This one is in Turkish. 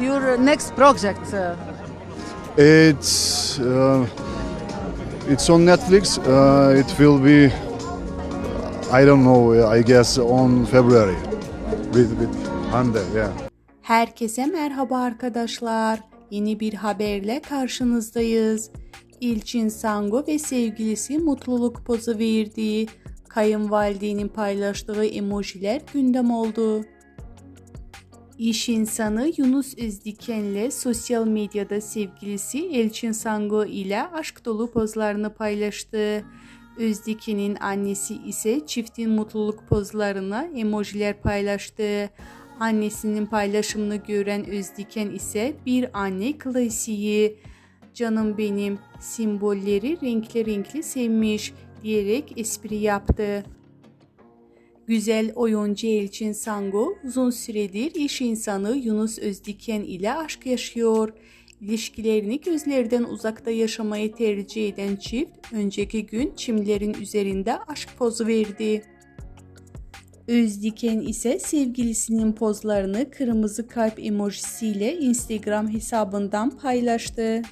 your next project? Uh, It's uh, it's on Netflix. Uh, it will be I don't know. I guess on February with with Hande. Yeah. Herkese merhaba arkadaşlar. Yeni bir haberle karşınızdayız. İlçin Sango ve sevgilisi mutluluk pozu verdiği kayınvalidenin paylaştığı emojiler gündem oldu. İş insanı Yunus Özdiken'le sosyal medyada sevgilisi Elçin Sango ile aşk dolu pozlarını paylaştı. Özdiken'in annesi ise çiftin mutluluk pozlarına emojiler paylaştı. Annesinin paylaşımını gören Özdiken ise bir anne klasiği. Canım benim simbolleri renkli renkli sevmiş diyerek espri yaptı. Güzel oyuncu Elçin Sango uzun süredir iş insanı Yunus Özdiken ile aşk yaşıyor. İlişkilerini gözlerden uzakta yaşamayı tercih eden çift önceki gün çimlerin üzerinde aşk pozu verdi. Özdiken ise sevgilisinin pozlarını kırmızı kalp emojisiyle Instagram hesabından paylaştı.